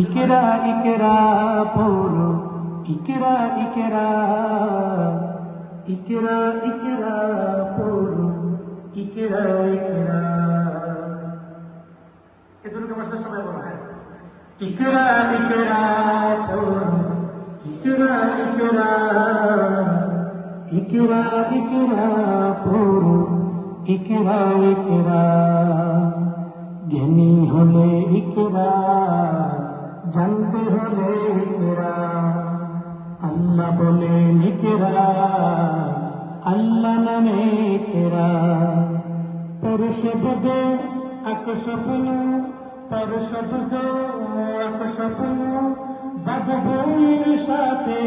ইকেরা ইকেরা পড়ো ইকেরা ইকেরা ইকেরা ইকেরা পড়ো ইকেরা ইকেরা। এতটুকু আমার সবাই বলা হয়। ইকেরা ইকেরা পড়ো ইকেরা ইকেরা ইকেরা ইকেরা পড়ো ইকেরা ইকেরা। জ্ঞানী হলে ইকেরা। জানতে হলে ইকেরা আল্লাহ বলে, নিকেরা, আল্লাহ নামে কেরা পরশব্দ আকশপন পরশব্দ আকশপন বাদ বইয়ের সাথে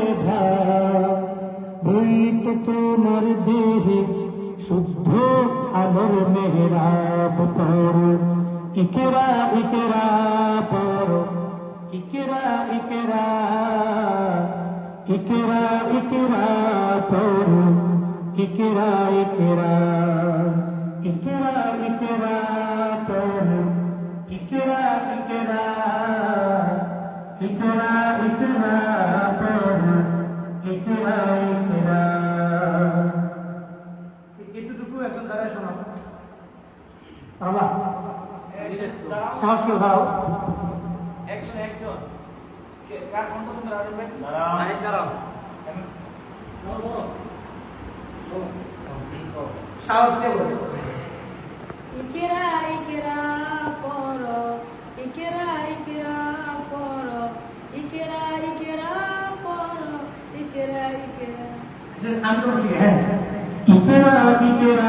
বই তো তোমার দেহে শুদ্ধ আলোর মেহরাব পর ইকেরা ইকেরা পর ইকেরা ইকেরা ইকেরা ইকেরা পর ইকেরা ইকেরা ইকেরা ইকেরা পর ইকেরা ইকেরা ইকেরা ইকেরা পর ইকেরা ইকেরা। এতটুকু একজন দাঁড়ায় শোনাবো বাবা। সাহস করে একজন কে- কার কণ্ঠ সুন্দর আরও ভাই? নাহিদ দাঁড়াও। সাহস দিয়ে বলো। ইকেরা ইকেরা পড়ো ইকেরা ইকেরা পড়ো ইকেরা ইকেরা পড়ো ইকেরা ইকেরা। আমি তোমার শিখে হ্যাঁ। ইকেরা ইকেরা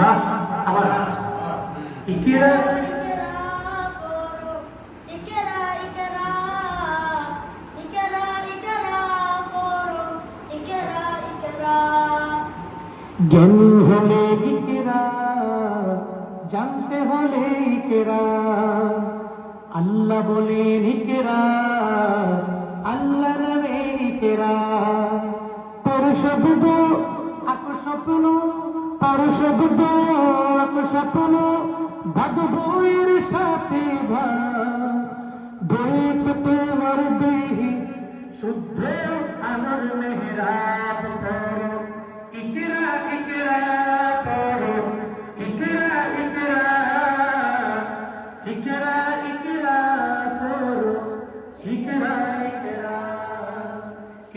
বাহ আবার ইকিরা জ্ঞানী হলে ইকেরা জানতে হলে ইকেরা। আল্লাহ বলে ইকেরা আল্লাহ নামে ইকেরা। পরশব্দ আকস্বপ্ন আর শব্দ সকল ভগবীর সাথে দৈত তোমার দেহি, শুদ্ধ আমার মেহরাব করো। ইকরা ইকরা করো। ইকরা ইকরা ইকরা ইকরা করো। ইকরা ইকরা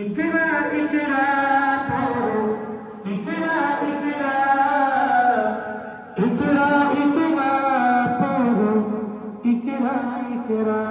ইকরা ইকরা ذكرًا